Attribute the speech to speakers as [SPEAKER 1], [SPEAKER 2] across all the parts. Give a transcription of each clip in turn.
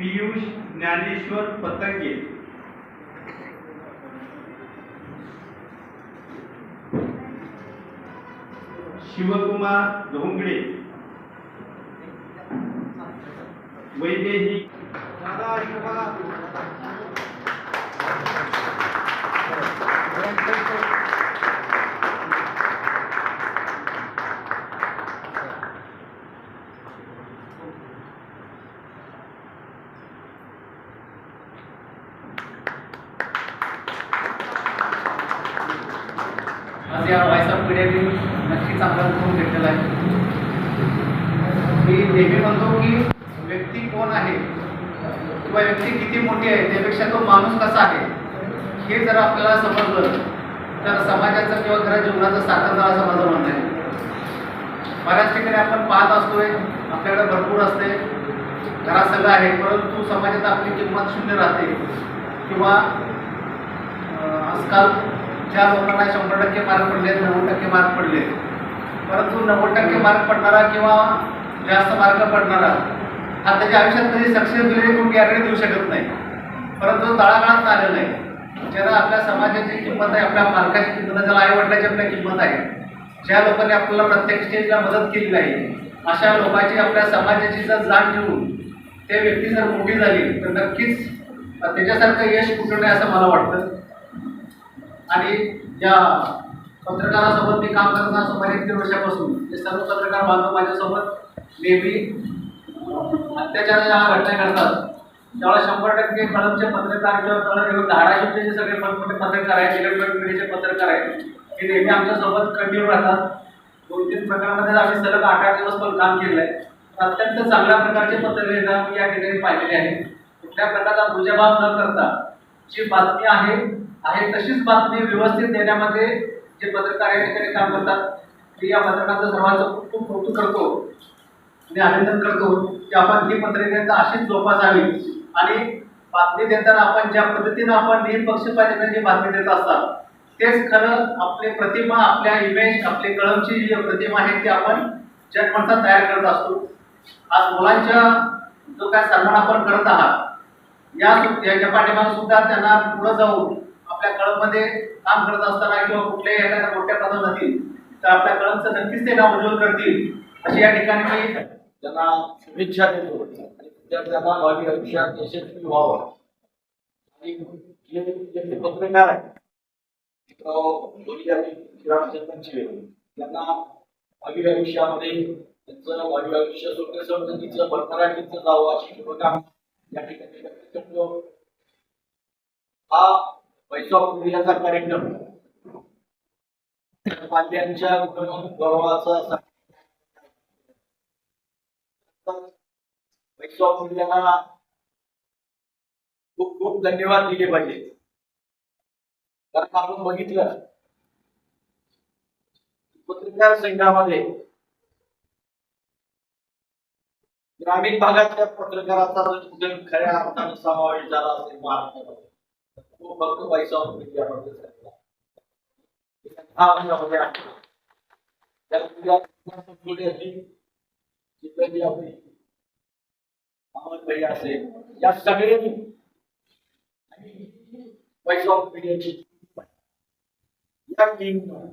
[SPEAKER 1] पियुष ज्ञानेश्वर पतंगे। शिवकुमार धोंगडे। वैदेही।
[SPEAKER 2] आज या voice of मीडियाने नक्कीच आपल्याला करून घेतलेला आहे. मी नेहमी म्हणतो की व्यक्ती कोण आहे किंवा व्यक्ती किती मोठी आहे त्यापेक्षा तो माणूस कसा आहे हे जर आपल्याला समजलं तर समाजाचं किंवा खरं जीवनाचं सार्थक झालं असं माझं म्हणणं आहे. बऱ्याच ठिकाणी आपण पाहत असतोय आपल्याकडे भरपूर असते घरात सगळं आहे परंतु समाजात आपली किंमत शून्य राहते. किंवा आजकाल ज्या लोकांना शंभर टक्के मार्क पडले नव्वद टक्के मार्क पडले परंतु नव्वद टक्के मार्क पडणारा किंवा जास्त मार्क पडणारा हा त्याच्या आयुष्यात कधी सक्सेस दिलेली कोण गॅरंटी देऊ शकत नाही. परंतु तळागाळात आलेला आहे. ज्याला आपल्या समाजाची किंमत आहे आपल्या मार्काची किंमत आहे ज्याला आईवडिलाची आपल्या किंमत आहे ज्या लोकांनी आपल्याला प्रत्येक स्टेजला मदत केली आहे अशा लोकांची आपल्या समाजाची जर जाण ठेवून ते व्यक्ती जर मोठी झाली तर नक्कीच त्याच्यासारखं यश कुठं नाही असं मला वाटतं. आणि या पत्रकारासोबत मी काम करताना सुमारे एक वर्षापासून ते सर्व पत्रकार बांधव माझ्यासोबत नेहमी अत्याचाराच्या ज्या घटना घडतात त्यावेळेला शंभर टक्के कळमचे पत्रकार किंवा कळम धाराशिवचे जे सगळे मोठमोठे पत्रकार आहेत इलेक्ट्रॉनिक मीडियाचे पत्रकार आहेत ते नेहमी आमच्यासोबत कंटिन्यू राहतात. दोन तीन प्रकारामध्ये आम्ही सलग आठ आठ दिवस पण काम केलं आहे अत्यंत चांगल्या प्रकारचे पत्रकारिता मी या ठिकाणी पाहिलेले आहे. कुठल्या प्रकारचा दुजाभाव न करता जी बातमी आहे आहे तशीच बातमी व्यवस्थित देण्यामध्ये जे पत्रकार या ठिकाणी काम करतात मी या पत्रकारांचं सर्वांचं खूप खूप कौतुक करतो आणि अभिनंदन करतो की आपण ही पत्रकारिता अशीच जोपासावी. आणि बातमी देताना आपण ज्या पद्धतीनं आपण निपक्षपातीने जी बातमी देत असतात तेच खरं आपली प्रतिमा आपल्या इमेज आपली कळमची जी प्रतिमा आहे ती आपण जगमनता तयार करत असतो. आज मुलांच्या जो काय सन्मान आपण करत आहात या याच्या पाठीमागे सुद्धा त्यांना पुढे जाऊन आपल्या कळममध्ये काम करत असताना किंवा कुठल्याही एखाद्या मोठ्या पदावर जातील तर आपल्या कळमचं नक्कीच ते नाव उज्ज्वल करतील अशी या ठिकाणी मी
[SPEAKER 3] त्यांना शुभेच्छा देतो. विद्यार्थ्यांना भावी आयुष्यात यशस्वी व्हावं. आणि जे पत्रकार आहे त्यांना भावी आयुष्यामध्ये त्यांचं भावी आयुष्य सुखी तिचं भरभराटीचं जावं अशी शुभकामना या ठिकाणी व्यक्त करतो हा पैसा मीडियाचा कार्यक्रम. पाल्यांच्या गौरवाचा असा पैसा मीडियाला खूप खूप धन्यवाद दिले पाहिजे. कारण आपण बघितलं पत्रकार संघामध्ये ग्रामीण भागातल्या पत्रकाराचा जर कुठे खऱ्या अर्थाने समावेश झाला असेल महाराष्ट्रामध्ये तो फक्त पैसा मीडियामध्ये म्हणजे असेल? या सगळ्यांनी पैसा मीडियाची या टीमनं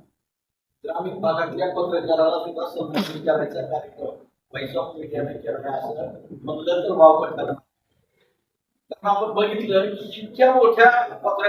[SPEAKER 3] ग्रामीण भागातल्या पत्रकाराला सुद्धा संधी विचारायचा कार्यक्रम पैसा मीडियाने केला असं म्हणलं तर वाव पडतात आपण बघितलं की इतक्या मोठ्या